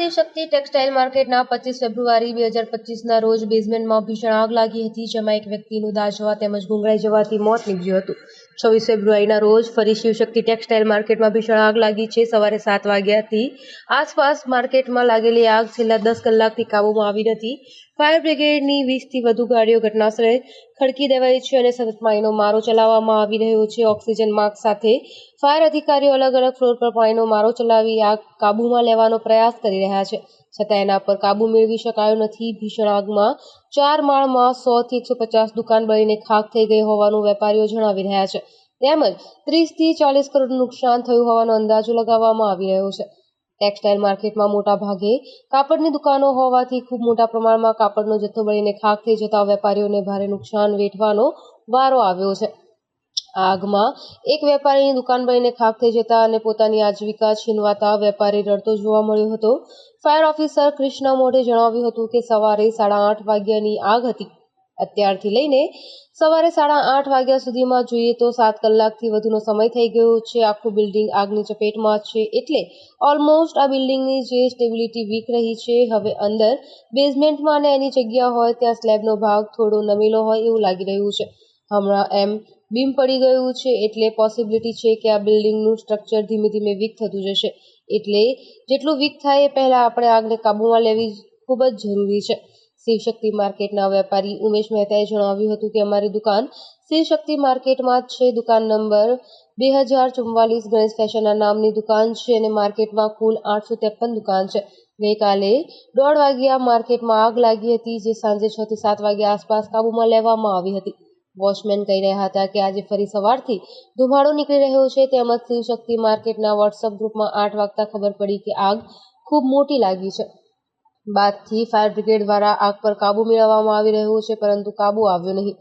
Shivshakti textile માર્કેટના પચીસ ફેબ્રુઆરી બે હજાર પચીસના રોજ બેઝમેન્ટમાં ભીષણ આગ લાગી હતી, જેમાં એક વ્યક્તિનું દાઝવા તેમજ ગુંગળાઈ જવાથી મોત નીપજ્યું હતું. છવ્વીસ ફેબ્રુઆરીના રોજ ફરી શિવશક્તિ ટેક્સટાઇલ માર્કેટમાં ભીષણ આગ લાગી છે. સવારે સાત વાગ્યાથી આસપાસ માર્કેટમાં લાગેલી આગ છેલ્લા દસ કલાકથી કાબૂમાં આવી નથી. ફાયર બ્રિગેડની વીસથી વધુ ગાડીઓ ઘટનાસ્થળે ખડકી દેવાઈ છે અને સતત પાણીનો મારો ચલાવવામાં આવી રહ્યો છે. ઓક્સિજન માસ્ક સાથે ફાયર અધિકારીઓ અલગ અલગ ફ્લોર પર પાણીનો મારો ચલાવી આગ કાબૂમાં લેવાનો પ્રયાસ કરી રહ્યા છે. છતાં એના પર કાબૂ મેળવી શકાયો નથી. ભીષણ આગમાં ચાર માળમાં સો થી એકસો પચાસ દુકાન બળીને ખાખ થઈ ગઈ હોવાનું વેપારીઓ જણાવી રહ્યા છે. તેમજ ત્રીસથી ચાલીસ કરોડ નુકસાન થયું હોવાનો અંદાજો લગાવવામાં આવી રહ્યો છે. ટેક્સટાઇલ માર્કેટમાં મોટા ભાગે કાપડની દુકાનો હોવાથી ખૂબ મોટા પ્રમાણમાં કાપડનો જથ્થો બળીને ખાખ થઈ જતા વેપારીઓને ભારે નુકસાન વેઠવાનો વારો આવ્યો છે. આગમાં. એક વેપારીની દુકાન બળીને ખાખ થઈ જતા અને પોતાની આજીવિકા છીનવાતા વેપારી રડતો જોવા મળ્યો હતો. ફાયર ઓફિસર કૃષ્ણ મોઢે જણાવ્યું હતું કે સવારે સાડા આઠ વાગ્યાની આગ હતી. અત્યારથી લઈને સવારે સાડા આઠ વાગ્યા સુધીમાં જોઈએ તો સાત કલાકથી વધુનો સમય થઈ ગયો છે. આખું બિલ્ડિંગ આગની ચપેટમાં છે એટલે ઓલમોસ્ટ આ બિલ્ડિંગની જે સ્ટેબિલિટી વીક રહી છે, હવે અંદર બેઝમેન્ટમાં અને એની જગ્યા હોય ત્યાં સ્લેબનો ભાગ થોડો નમેલો હોય એવું લાગી રહ્યું છે. હમણાં એમ બીમ પડી ગયું છે એટલે પોસિબિલિટી છે કે આ બિલ્ડિંગનું સ્ટ્રક્ચર ધીમે ધીમે વીક થતું જશે. એટલે જેટલું વીક થાય એ પહેલાં આપણે આગને કાબૂમાં લેવી ખૂબ જ જરૂરી છે. શિવશક્તિ માર્કેટના વેપારી ઉમેશ મહેતાએ જણાવ્યું હતું કે અમારી દુકાન શિવશક્તિ માર્કેટમાં જ છે. દુકાન નંબર બે હજાર ચુમ્માલીસ ગણેશ ફેશનના નામની દુકાન છે અને માર્કેટમાં કુલ આઠસો ત્રેપન દુકાન છે. ગઈકાલે દોઢ વાગ્યા માર્કેટમાં આગ લાગી હતી જે સાંજે છ થી સાત વાગ્યા આસપાસ કાબૂમાં લેવામાં આવી હતી. વોચમેન કહી રહ્યા હતા કે આજે ફરી સવારથી ધુમાડો નીકળી રહ્યો છે. તેમજ શિવશક્તિ માર્કેટના વોટ્સઅપ ગ્રુપમાં આઠ વાગતા ખબર પડી કે આગ ખૂબ મોટી લાગી છે. બાદથી ફાયર બ્રિગેડ દ્વારા આગ પર કાબુ મેળવવામાં આવી રહ્યો છે, પરંતુ કાબુ આવ્યો નહીં.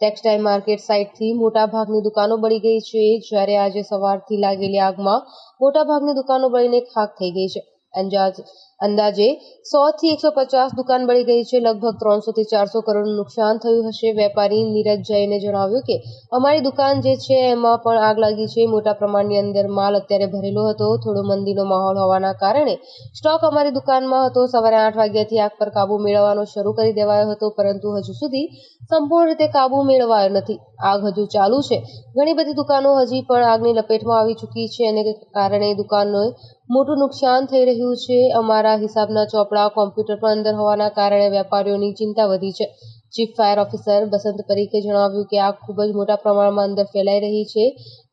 ટેક્સટાઇલ માર્કેટ સાઇટથી મોટાભાગની દુકાનો બળી ગઈ છે, જ્યારે આજે સવારથી લાગેલી આગમાં મોટાભાગની દુકાનો બળીને ખાક થઈ ગઈ છે. અંદાજ અંદાજે સો થી એકસો પચાસ દુકાન બળી ગઈ છે. લગભગ ત્રણસો થી ચારસો કરોડનું નુકસાન થયું હશે. વેપારી નીરજ જૈને જણાવ્યું કે, અમારી દુકાન જે છે એમાં પણ આગ લાગી છે. મોટા પ્રમાણની અંદર માલ અત્યારે ભરેલો હતો. થોડો મંદીનો માહોલ હોવાના કારણે સ્ટોક અમારી દુકાનમાં હતો. સવારે આઠ વાગ્યાથી આગ પર કાબુ મેળવવાનો શરૂ કરી દેવાયો હતો, પરંતુ હજુ સુધી સંપૂર્ણ રીતે કાબુ મેળવાયો નથી. આગ હજુ ચાલુ છે. ઘણી બધી દુકાનો હજી પણ આગની લપેટમાં આવી ચૂકી છે અને કારણે દુકાનનો મોટું નુકસાન થઈ રહ્યું છે. અમારા હિસાબના ચોપડા કોમ્પ્યુટર પણ અંદર હોવાના કારણે વેપારીઓની ચિંતા વધી છે. ચીફ ફાયર ઓફિસર બસંત પરીખે જણાવ્યું કે આગ ખૂબ જ મોટા પ્રમાણમાં અંદર ફેલાઈ રહી છે.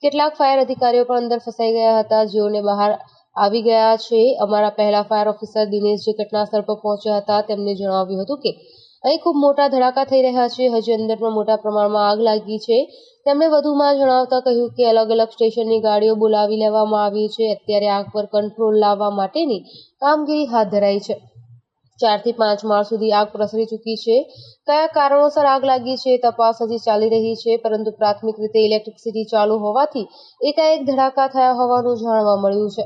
કેટલાક ફાયર અધિકારીઓ પણ અંદર ફસાઈ ગયા હતા. જેઓને બહાર આવી ગયા છે. અમારા પહેલા ફાયર ઓફિસર દિનેશ જે ઘટનાસ્થળ પર પહોંચ્યા હતા, તેમને જણાવ્યું હતું કે અહીં ખૂબ મોટા ધડાકા થઈ રહ્યા છે. હજી અંદર પણ મોટા પ્રમાણમાં આગ લાગી છે. તેમણે વધુમાં જણાવતા કહ્યું કે અલગ અલગ સ્ટેશનની ગાડીઓ બોલાવી લેવામાં આવી છે. અત્યારે આગ પર કંટ્રોલ લાવવા માટેની કામગીરી હાથ ધરાઈ છે. ચારથી પાંચ માળ સુધી આગ પ્રસરી ચૂકી છે. કયા કારણોસર આગ લાગી છે તપાસ હજી ચાલી રહી છે, પરંતુ પ્રાથમિક રીતે ઇલેક્ટ્રિસિટી ચાલુ હોવાથી એકાએક ધડાકા થયા હોવાનું જાણવા મળ્યું છે.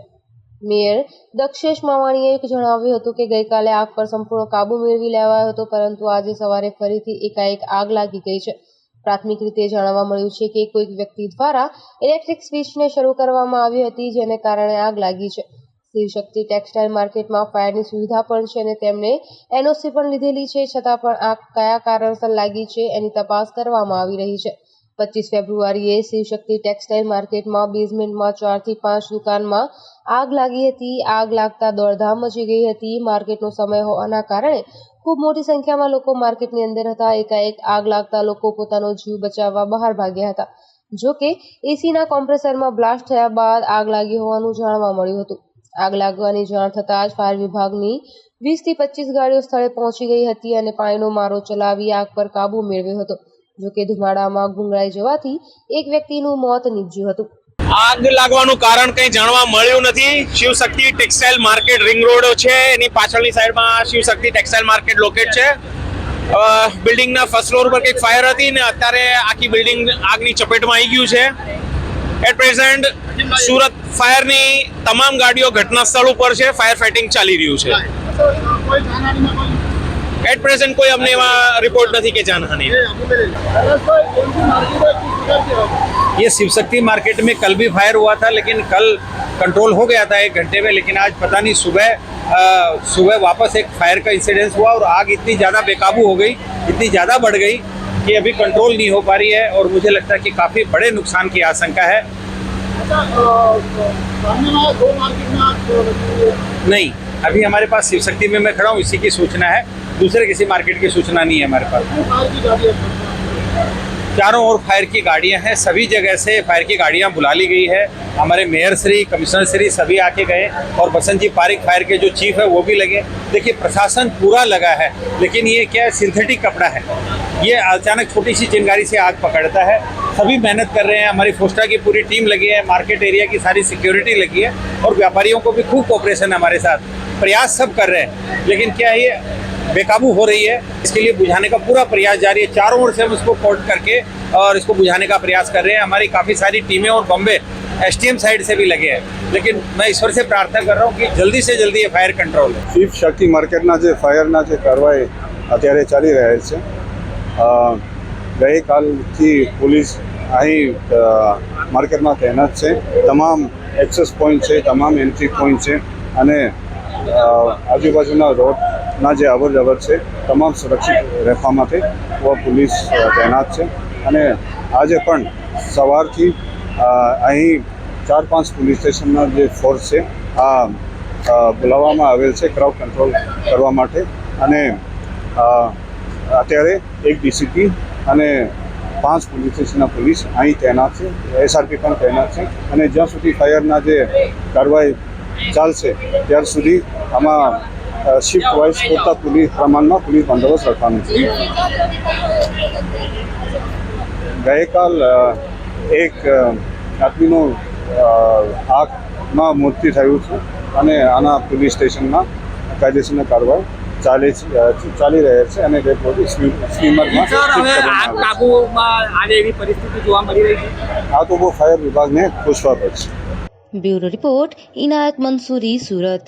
મેયર દક્ષેશ માવાણીએ જણાવ્યું હતું કે ગઈકાલે આગ પર સંપૂર્ણ કાબુ મેળવી લેવાયો હતો, પરંતુ આજે સવારે ફરીથી એકાએક આગ લાગી ગઈ છે. પ્રાથમિક રીતે જાણવા મળ્યું છે કે કોઈક વ્યક્તિ દ્વારા ઇલેક્ટ્રિક સ્વિચને શરૂ કરવામાં આવી હતી, જેને કારણે આગ લાગી છે. શિવશક્તિ ટેક્સટાઇલ માર્કેટમાં ફાયરની સુવિધા પણ છે અને તેમણે એનઓસી પણ લીધેલી છે, છતાં પણ આગ કયા કારણસર લાગી છે એની તપાસ કરવામાં આવી રહી છે. પચીસ ફેબ્રુઆરીએ શિવશક્તિ ટેક્સટાઇલ માર્કેટમાં, બેઝમેન્ટમાં, ચારથી પાંચ દુકાનમાં આગ લાગી હતી. આગ લાગતા દોડધામ મચી ગઈ હતી. માર્કેટનો સમય હોવાના કારણે ખૂબ મોટી સંખ્યામાં લોકો માર્કેટની અંદર હતા. એકાએક આગ લાગતા લોકો પોતાનો જીવ બચાવવા બહાર ભાગ્યા હતા. જો કે એસીના કોમ્પ્રેસરમાં બ્લાસ્ટ થયા બાદ આગ લાગી હોવાનું જાણવા મળ્યું હતું. આગ લાગવાની જાણ થતાં જ ફાયર વિભાગની વીસથી પચીસ ગાડીઓ સ્થળે પહોંચી ગઈ હતી અને પાણીનો મારો ચલાવી આગ પર કાબુ મેળવ્યો હતો. જોકે ધુમાડામાં ગુંગળાઈ જવાથી એક વ્યક્તિનું મોત નીપજ્યું હતું. આગ લાગવાનું કારણ કંઈ જાણવા મળ્યું નથી. Shivshakti textile market ring road છે. એની પાછળની સાઈડમાં શિવશક્તિ ટેક્સટાઇલ માર્કેટ લોકેટ છે. બિલ્ડિંગના ફર્સ્ટ ફ્લોર પર કંઈક ફાયર હતી ને અત્યારે આખી બિલ્ડિંગ આગની ચપેટમાં આવી ગયું છે. એટ પ્રેઝન્ટ સુરત ફાયરની તમામ ગાડીઓ ઘટના સ્થળ ઉપર છે. ફાયર ફાઇટિંગ ચાલી રહ્યું છે. એટ પ્રેઝન્ટ કોઈ અમને એવા રિપોર્ટ નથી કે જાનહાનિ ये शिव शक्ति मार्केट में कल भी फायर हुआ था लेकिन कल कंट्रोल हो गया था एक घंटे में लेकिन आज पता नहीं सुबह अ, सुबह वापस एक फायर का इंसिडेंस हुआ और आग इतनी ज़्यादा बेकाबू हो गई इतनी ज़्यादा बढ़ गई कि अभी कंट्रोल नहीं हो पा रही है और मुझे लगता है कि काफ़ी बड़े नुकसान की आशंका है नहीं अभी हमारे पास शिव शक्ति में मैं खड़ा हूँ इसी की सूचना है दूसरे किसी मार्केट की सूचना नहीं है हमारे पास। चारों ओर फायर की गाड़ियाँ हैं, सभी जगह से फायर की गाड़ियाँ बुला ली गई है। हमारे मेयर श्री, कमिश्नर श्री सभी आके गए और बसंत जी पारिक फायर के जो चीफ है वो भी लगे। देखिए, प्रशासन पूरा लगा है, लेकिन ये क्या है, सिंथेटिक कपड़ा है। ये अचानक छोटी सी चिंगारी से आग पकड़ता है। सभी मेहनत कर रहे हैं, हमारी फोस्टा की पूरी टीम लगी है, मार्केट एरिया की सारी सिक्योरिटी लगी है और व्यापारियों को भी खूब कोऑपरेशन है हमारे साथ। प्रयास सब कर रहे हैं, लेकिन क्या है ये बेकाबू हो रही है इसके लिए बुझाने का पूरा प्रयास जारी है चारों ओर से हम इसको कोर्ट करके और इसको बुझाने का प्रयास कर रहे हैं हमारी काफ़ी सारी टीमें और बम्बे एसटीएम साइड से भी लगे हैं लेकिन मैं ईश्वर से प्रार्थना कर रहा हूँ कि जल्दी से जल्दी ये फायर कंट्रोल है શિવ શક્તિ માર્કેટના જે ફાયરના જે કારવાઈ અત્યારે ચાલી રહ્યા છે અ, ગઈકાલથી પોલીસ અહીં અ, માર્કેટમાં તૈનાત છે તમામ એક્સેસ પોઈન્ટ છે તમામ એન્ટ્રી પોઈન્ટ છે અને અ, આજુબાજુના રોડના જે અવર જવર છે, તમામ સુરક્ષિત રહેવા માટે પોલીસ તૈનાત છે. અને આજે પણ સવારથી અહીં ચાર પાંચ પોલીસ સ્ટેશનના જે ફોર્સ છે, આ બોલાવવામાં આવેલ છે ક્રાઉડ કંટ્રોલ કરવા માટે. અને અત્યારે એક ડીસીપી અને પાંચ પોલીસ સ્ટેશનના પોલીસ અહીં તૈનાત છે, એસઆરપી પણ તૈનાત છે. અને જ્યાં સુધી ફાયરના જે કાર્યવાહી ચાલશે, ત્યાર સુધી આમાં શિફ્ટ વાઇઝ પૂરતા પોલીસ પ્રમાણમાં પોલીસ બંદોબસ્ત રાખવાનો છે. ગઈકાલ એક આદમીનું આગમાં મૃત્યુ થયું છે અને આના પોલીસ સ્ટેશનમાં કાયદેસરની કાર્યવાહી ચાલે ચાલી રહ્યા છે અને સ્ટીમરમાં આ તો બહુ ફાયર વિભાગને પૂછવા પડશે. Bureau report Inayat Mansuri Surat.